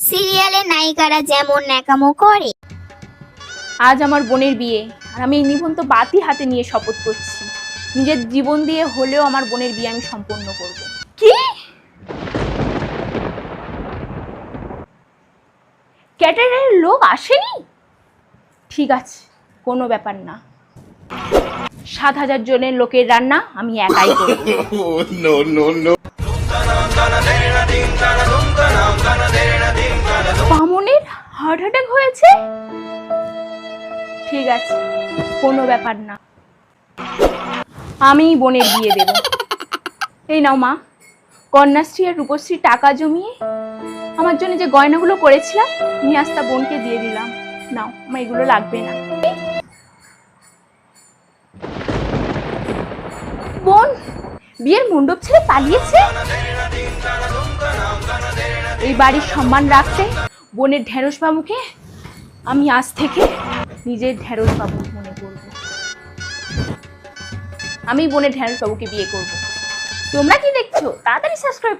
সিরিয়ালে নায়িকারা যেমন ন্যাকামো করে। আজ আমার বোনের বিয়ে আর আমি নিবন্ধ বাতি হাতে নিয়ে শপথ করছি। নিজের জীবন দিয়ে হলেও আমার বোনের বিয়ে আমি সম্পন্ন করব। কি? ক্যাটারের লোক আসেনি? ঠিক আছে কোনো ব্যাপার না। সাত হাজার জনের লোকের রান্না আমি একাই করব। হার্ট অ্যাটাক হয়েছে ঠিক আছে, কোনো ব্যাপার না। আমি বোনের বিয়ে দেব। এই নাও মা, কন্যাশ্রী আর রূপশ্রী টাকা জমিয়ে আমার জন্য যে গয়নাগুলো করেছিলাম নিয়ে আসতা বোনকে দিয়ে দিলাম। নাও, আমার এগুলো লাগবে না। বোন, বিয়ের মণ্ডপ ছেড়ে পালিয়েছে? এই বাড়ির সম্মান রাখতে বোনের ঢেঁড়স বাবুকে আমি আজ থেকে নিজের ঢেঁড়স বাবু মনে করব। আমি বোনের ঢেঁড়স বাবুকে বিয়ে করব। তোমরা কি দেখছ? তাড়াতাড়ি সাবস্ক্রাইব